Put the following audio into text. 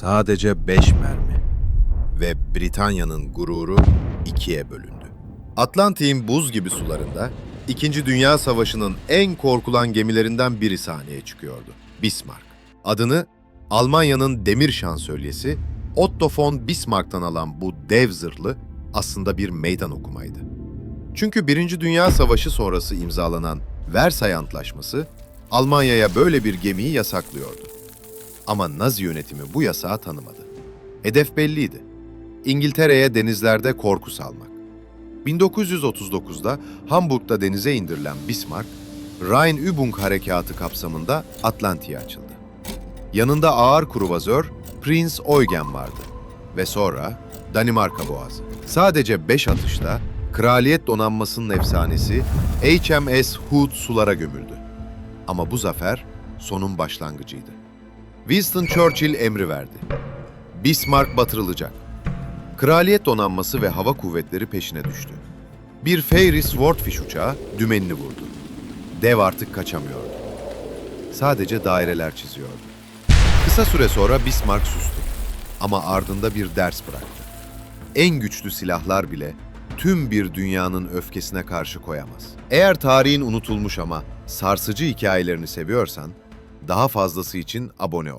Sadece 5 mermi. Ve Britanya'nın gururu ikiye bölündü. Atlantik'in buz gibi sularında İkinci Dünya Savaşı'nın en korkulan gemilerinden biri sahneye çıkıyordu. Bismarck. Adını Almanya'nın demir şansölyesi Otto von Bismarck'tan alan bu dev zırhlı aslında bir meydan okumaydı. Çünkü Birinci Dünya Savaşı sonrası imzalanan Versay Antlaşması Almanya'ya böyle bir gemiyi yasaklıyordu. Ama Nazi yönetimi bu yasağı tanımadı. Hedef belliydi. İngiltere'ye denizlerde korku salmak. 1939'da Hamburg'da denize indirilen Bismarck, Rhein-Übung harekatı kapsamında Atlantik'e açıldı. Yanında ağır kruvazör Prince Eugen vardı ve sonra Danimarka Boğazı. Sadece 5 atışta kraliyet donanmasının efsanesi HMS Hood sulara gömüldü. Ama bu zafer sonun başlangıcıydı. Winston Churchill emri verdi. Bismarck batırılacak. Kraliyet donanması ve hava kuvvetleri peşine düştü. Bir Fairey Swordfish uçağı dümenini vurdu. Dev artık kaçamıyordu. Sadece daireler çiziyordu. Kısa süre sonra Bismarck sustu. Ama ardında bir ders bıraktı. En güçlü silahlar bile tüm bir dünyanın öfkesine karşı koyamaz. Eğer tarihin unutulmuş ama sarsıcı hikayelerini seviyorsan, daha fazlası için abone ol.